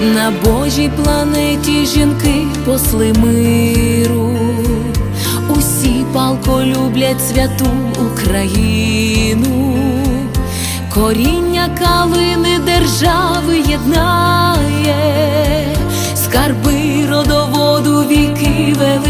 На Божій планеті жінки посли миру, усі палко люблять святу Україну, коріння калини держави єднає, скарби родоводу віки величає,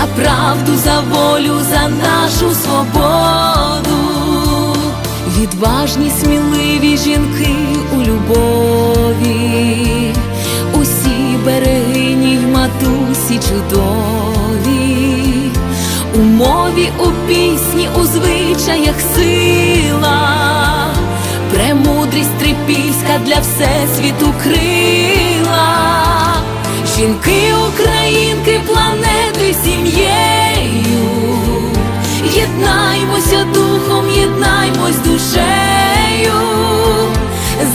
за правду, за волю, за нашу свободу, відважні, сміливі жінки у любові, усі берегині й матусі чудові, у мові, у пісні, у звичаях сила. Премудрість трипільська для всесвіту крила,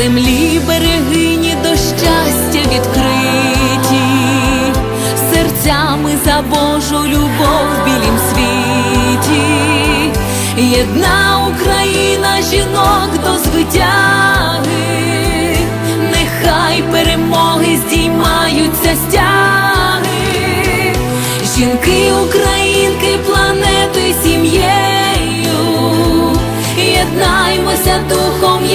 Землі берегині до щастя відкриті, серцями за Божу любов в білім світі, єдна Україна жінок до звитяги, нехай перемоги здіймаються стяги, жінки, українки, планети сім'єю, єднаймося духом,